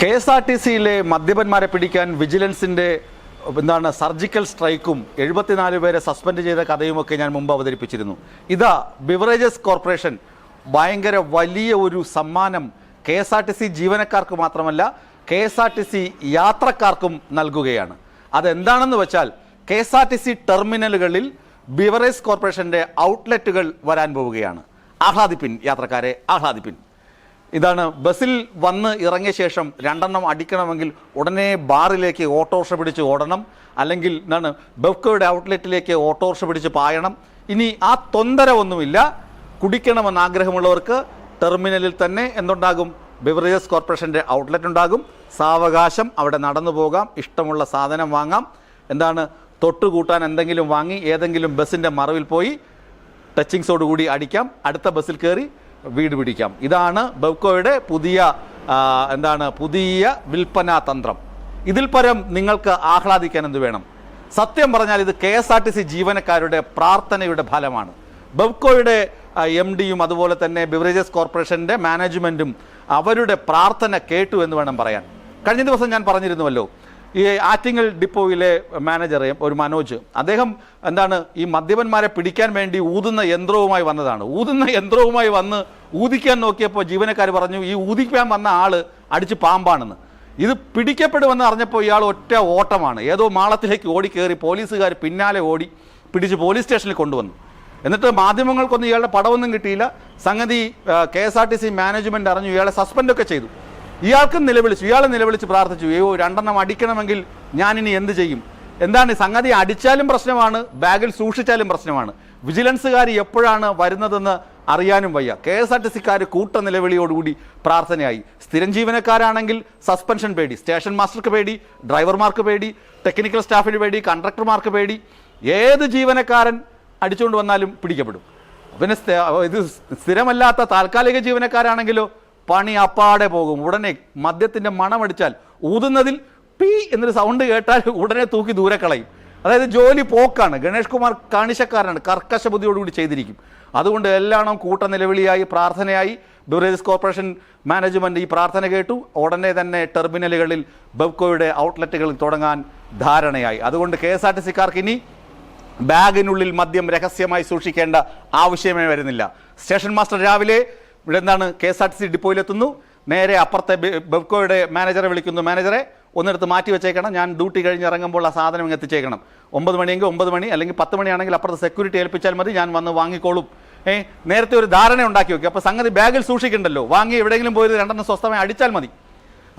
K S R T സിയിലെ മദ്യപന്മാരെ പിടിക്കാൻ വിജിലൻസിന്റെ എന്താണ് സർജിക്കൽ സ്ട്രൈക്കും എഴുപത്തിനാല് പേരെ സസ്പെൻഡ് ചെയ്ത കഥയുമൊക്കെ ഞാൻ മുമ്പ് അവതരിപ്പിച്ചിരുന്നു. ഇതാ ബിവറേജസ് കോർപ്പറേഷൻ ഭയങ്കര വലിയ ഒരു സമ്മാനം K S R T C ജീവനക്കാർക്ക് മാത്രമല്ല K S R T C യാത്രക്കാർക്കും നൽകുകയാണ്. അതെന്താണെന്ന് വെച്ചാൽ K S R T C ടെർമിനലുകളിൽ ബിവറേജ് കോർപ്പറേഷന്റെ ഔട്ട്ലെറ്റുകൾ വരാൻ പോവുകയാണ്. ആഹ്ലാദിപ്പിൻ യാത്രക്കാരെ ആഹ്ലാദിപ്പിൻ. ഇതാണ് ബസ്സിൽ വന്ന് ഇറങ്ങിയ ശേഷം രണ്ടെണ്ണം അടിക്കണമെങ്കിൽ ഉടനെ ബാറിലേക്ക് ഓട്ടോറിക്ഷ പിടിച്ച് ഓടണം. അല്ലെങ്കിൽ എന്താണ് ബെവ്കോയുടെ ഔട്ട്ലെറ്റിലേക്ക് ഓട്ടോറിക്ഷ പിടിച്ച് പായണം. ഇനി ആ തൊന്തര ഒന്നുമില്ല. കുടിക്കണമെന്ന് ആഗ്രഹമുള്ളവർക്ക് ടെർമിനലിൽ തന്നെ എന്തുണ്ടാകും? ബിവറേജസ് കോർപ്പറേഷന്റെ ഔട്ട്ലെറ്റ് ഉണ്ടാകും. സാവകാശം അവിടെ നടന്നു പോകാം. ഇഷ്ടമുള്ള സാധനം വാങ്ങാം. എന്താണ് തൊട്ടുകൂട്ടാൻ എന്തെങ്കിലും വാങ്ങി ഏതെങ്കിലും ബസ്സിന്റെ മറവിൽ പോയി ടച്ചിങ്സോടുകൂടി അടിക്കാം. അടുത്ത ബസ്സിൽ കയറി വീട് പിടിക്കാം. ഇതാണ് ബെവ്കോയുടെ പുതിയ എന്താണ് പുതിയ വിൽപ്പനാ തന്ത്രം. ഇതിൽ പരം നിങ്ങൾക്ക് ആഹ്ലാദിക്കാൻ എന്ത് വേണം? സത്യം പറഞ്ഞാൽ ഇത് K S R T C ജീവനക്കാരുടെ പ്രാർത്ഥനയുടെ ഫലമാണ്. ബെവ്കോയുടെ എം ഡിയും അതുപോലെ തന്നെ ബിവറേജസ് കോർപ്പറേഷന്റെ മാനേജ്മെന്റും അവരുടെ പ്രാർത്ഥന കേട്ടു എന്ന് വേണം പറയാൻ. കഴിഞ്ഞ ദിവസം ഞാൻ പറഞ്ഞിരുന്നുവല്ലോ ഈ ആറ്റിങ്ങൽ ഡിപ്പോയിലെ മാനേജറെ ഒരു മനോജ് അദ്ദേഹം എന്താണ് ഈ മദ്യപന്മാരെ പിടിക്കാൻ വേണ്ടി ഊതുന്ന യന്ത്രവുമായി വന്നതാണ്. ഊതുന്ന യന്ത്രവുമായി വന്ന് ഊതിക്കാൻ നോക്കിയപ്പോൾ ജീവനക്കാർ പറഞ്ഞു ഈ ഊതിക്കാൻ വന്ന ആൾ അടിച്ച് പാമ്പാണെന്ന്. ഇത് പിടിക്കപ്പെടുമെന്ന് അറിഞ്ഞപ്പോൾ ഇയാൾ ഒറ്റ ഓട്ടമാണ്. ഏതോ മാളത്തിലേക്ക് ഓടിക്കേറി പോലീസുകാർ പിന്നാലെ ഓടി പിടിച്ച് പോലീസ് സ്റ്റേഷനിൽ കൊണ്ടുവന്നു. എന്നിട്ട് മാധ്യമങ്ങൾക്കൊന്നും ഇയാളുടെ പടമൊന്നും കിട്ടിയില്ല. സംഗതി K S R T C management അറിഞ്ഞു ഇയാളെ സസ്പെൻഡൊക്കെ ചെയ്തു. ഇയാൾക്കും നിലവിളിച്ചു ഇയാളെ നിലവിളിച്ച് പ്രാർത്ഥിച്ചു അയ്യോ രണ്ടെണ്ണം അടിക്കണമെങ്കിൽ ഞാൻ ഇനി എന്ത് ചെയ്യും? എന്താണ് സംഗതി അടിച്ചാലും പ്രശ്നമാണ് ബാഗിൽ സൂക്ഷിച്ചാലും പ്രശ്നമാണ്. വിജിലൻസുകാർ എപ്പോഴാണ് വരുന്നതെന്ന് അറിയാനും വയ്യ. കെ എസ് ആർ ടി സിക്കാർ കൂട്ട നിലവിളിയോടുകൂടി പ്രാർത്ഥനയായി. സ്ഥിരം ജീവനക്കാരാണെങ്കിൽ സസ്പെൻഷൻ പേടി സ്റ്റേഷൻ മാസ്റ്റർക്ക് പേടി ഡ്രൈവർമാർക്ക് പേടി ടെക്നിക്കൽ സ്റ്റാഫിന് പേടി കണ്ടക്ടർമാർക്ക് പേടി. ഏത് ജീവനക്കാരൻ അടിച്ചുകൊണ്ട് വന്നാലും പിടിക്കപ്പെടും. പിന്നെ ഇത് സ്ഥിരമല്ലാത്ത താൽക്കാലിക ജീവനക്കാരാണെങ്കിലോ പണി അപ്പാടെ പോകും. ഉടനെ മദ്യത്തിന്റെ മണമടിച്ചാൽ ഊതുന്നതിൽ പീ എന്നൊരു സൗണ്ട് കേട്ടാൽ ഉടനെ തൂക്കി ദൂരെ കളയും. അതായത് ജോലി പോക്കാണ്. ഗണേഷ് കുമാർ കാണിശക്കാരനാണ്. കർക്കശ ബുദ്ധിയോടുകൂടി ചെയ്തിരിക്കും. അതുകൊണ്ട് എല്ലാണോ കൂട്ട നിലവിളിയായി പ്രാർത്ഥനയായി ബിവറേജസ് കോർപ്പറേഷൻ മാനേജ്മെന്റ് ഈ പ്രാർത്ഥന കേട്ടു. ഉടനെ തന്നെ ടെർമിനലുകളിൽ ബെവ്കോയുടെ ഔട്ട്ലെറ്റുകളിൽ തുടങ്ങാൻ ധാരണയായി. അതുകൊണ്ട് കെ എസ് ആർ ടി സിക്കാർക്ക് ഇനി ബാഗിനുള്ളിൽ മദ്യം രഹസ്യമായി സൂക്ഷിക്കേണ്ട ആവശ്യമേ വരുന്നില്ല. സ്റ്റേഷൻ മാസ്റ്റർ രാവിലെ ഇവിടെ എന്താണ് K S R T C ഡിപ്പോയിലെത്തുന്നു. നേരെ അപ്പുറത്തെ ബെവ്കോയുടെ മാനേജറെ വിളിക്കുന്നു. മാനേജറെ ഒന്നെടുത്ത് മാറ്റി വെച്ചേക്കണം. ഞാൻ ഡ്യൂട്ടി കഴിഞ്ഞ് ഇറങ്ങുമ്പോൾ ആ സാധനം ഇങ്ങ് എത്തിച്ചേക്കണം. ഒമ്പത് മണിയെങ്കിൽ ഒമ്പത് മണി അല്ലെങ്കിൽ പത്ത് മണിയാണെങ്കിൽ അപ്പുറത്തെ സെക്യൂരിറ്റി ഏൽപ്പിച്ചാൽ മതി ഞാൻ വന്ന് വാങ്ങിക്കോളും. ഏ നേരത്തെ ഒരു ധാരണ ഉണ്ടാക്കി വെക്കും. അപ്പോൾ സംഗതി ബാഗിൽ സൂക്ഷിക്കണ്ടല്ലോ. വാങ്ങി എവിടെയെങ്കിലും പോയി രണ്ടെണ്ണം സ്വസ്ഥമായി അടിച്ചാൽ മതി.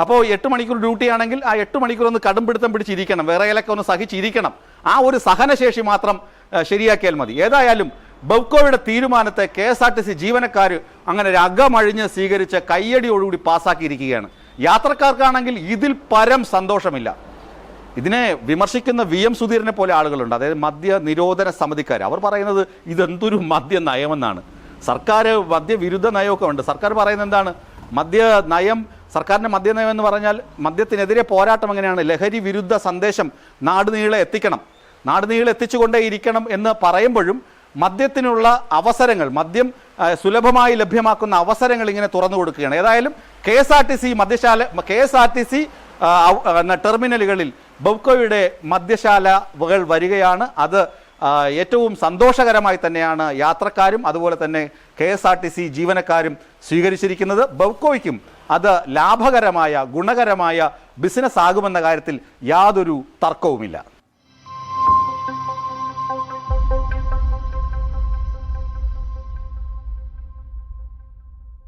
അപ്പോൾ എട്ട് മണിക്കൂർ ഡ്യൂട്ടി ആണെങ്കിൽ ആ എട്ട് മണിക്കൂർ ഒന്ന് കടുംപിടുത്തം പിടിച്ചിരിക്കണം. വിറയലൊക്കെ ഒന്ന് സഹിച്ചിരിക്കണം. ആ ഒരു സഹനശേഷി മാത്രം ശരിയാക്കിയാൽ മതി. ഏതായാലും ബൗക്കോയുടെ തീരുമാനത്തെ K S R T C ജീവനക്കാർ അങ്ങനെ അകമഴിഞ്ഞ് സ്വീകരിച്ച് കയ്യടിയോടുകൂടി പാസ്സാക്കിയിരിക്കുകയാണ് യാത്രക്കാർക്കാണെങ്കിൽ ഇതിൽ പരം സന്തോഷമില്ല. ഇതിനെ വിമർശിക്കുന്ന വി എം സുധീരനെ പോലെ ആളുകളുണ്ട്. അതായത് മദ്യ നിരോധന സമിതിക്കാർ അവർ പറയുന്നത് ഇതെന്തൊരു മദ്യ നയമെന്നാണ്. സർക്കാർ മദ്യവിരുദ്ധ നയമൊക്കെ ഉണ്ട്. സർക്കാർ പറയുന്നത് എന്താണ്? മദ്യ നയം സർക്കാരിന്റെ മദ്യനയം എന്ന് പറഞ്ഞാൽ മദ്യത്തിനെതിരെ പോരാട്ടം എങ്ങനെയാണ്? ലഹരി വിരുദ്ധ സന്ദേശം നാടുനീളെ എത്തിക്കണം. നാടുനീളെ എത്തിച്ചുകൊണ്ടേ ഇരിക്കണം എന്ന് പറയുമ്പോഴും മദ്യത്തിനുള്ള അവസരങ്ങൾ മദ്യം സുലഭമായി ലഭ്യമാക്കുന്ന അവസരങ്ങൾ ഇങ്ങനെ തുറന്നു കൊടുക്കുകയാണ്. ഏതായാലും K S R T C മദ്യശാല K S R T C ടെർമിനലുകളിൽ ബൗക്കോയുടെ മദ്യശാലകൾ വരികയാണ്. അത് ഏറ്റവും സന്തോഷകരമായി തന്നെയാണ് യാത്രക്കാരും അതുപോലെ തന്നെ K S R T C ജീവനക്കാരും സ്വീകരിച്ചിരിക്കുന്നത്. ബൗക്കോയ്ക്കും അത് ലാഭകരമായ ഗുണകരമായ ബിസിനസ് ആകുമെന്ന കാര്യത്തിൽ യാതൊരു തർക്കവുമില്ല.